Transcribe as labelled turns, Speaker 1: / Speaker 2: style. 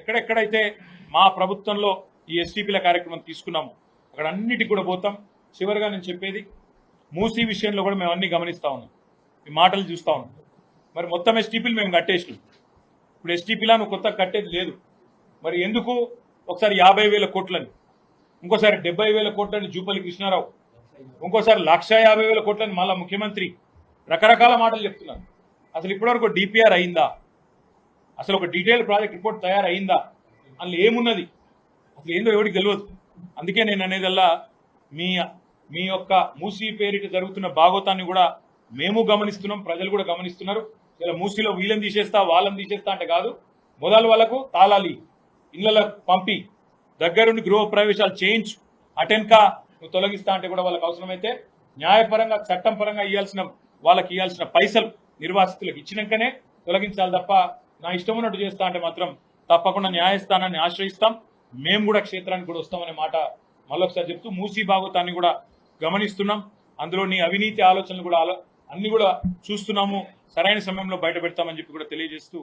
Speaker 1: ఎక్కడెక్కడైతే మా ప్రభుత్వంలో ఈ ఎస్టీపీల కార్యక్రమం తీసుకున్నాము అక్కడ అన్నిటికి కూడా పోతాం. చివరిగా నేను చెప్పేది మూసీ విషయంలో కూడా మేము అన్ని గమనిస్తా ఉన్నాం. ఈ మాటలు చూస్తా ఉన్నాం. మరి మొత్తం ఎస్టీపీలు మేము కట్టేసినాం. ఇప్పుడు ఎస్టీపీలా నువ్వు కొత్తగా కట్టేది లేదు. మరి ఎందుకు ఒకసారి యాభై వేల కోట్లని ఇంకోసారి డెబ్బై వేల కోట్లని జూపల్లి కృష్ణారావు ఇంకోసారి లక్ష యాభై వేల కోట్లని మళ్ళా ముఖ్యమంత్రి రకరకాల మాటలు చెప్తున్నారు. అసలు ఇప్పటివరకు డిపిఆర్ అయిందా? అసలు ఒక డీటెయిల్ ప్రాజెక్ట్ రిపోర్ట్ తయారైందా? అందులో ఏమున్నది? అసలు ఏందో ఎవరికి తెలియదు అందుకే నేను అనేదల్లా మీ మీ యొక్క మూసీ పేరిట జరుగుతున్న భాగోతాన్ని కూడా మేము గమనిస్తున్నాం ప్రజలు కూడా గమనిస్తున్నారు. ఇలా మూసీలో వీళ్ళని తీసేస్తా వాళ్ళని తీసేస్తా అంటే కాదు. మొదలు వాళ్ళకు తాళాలి ఇళ్ళకు పంపి దగ్గరుండి గృహ ప్రవేశాలు చేయించు. అటెన్కా నువ్వు తొలగిస్తా అంటే కూడా వాళ్ళకి అవసరమైతే న్యాయపరంగా చట్టం పరంగా ఇవ్వాల్సిన వాళ్ళకి ఇవ్వాల్సిన పైసలు నిర్వాసితులకు ఇచ్చినాకనే తొలగించాలి తప్ప నా ఇష్టం ఉన్నట్టు చేస్తా అంటే మాత్రం తప్పకుండా న్యాయస్థానాన్ని ఆశ్రయిస్తాం. మేము కూడా క్షేత్రానికి కూడా వస్తామనే మాట మళ్ళొకసారి చెప్తూ మూసీ భాగవతాన్ని కూడా గమనిస్తున్నాం. అందులో నీ అవినీతి ఆలోచనలు కూడా ఆలో అన్ని కూడా చూస్తున్నాము. సరైన సమయంలో బయట పెడతామని చెప్పి కూడా తెలియజేస్తూ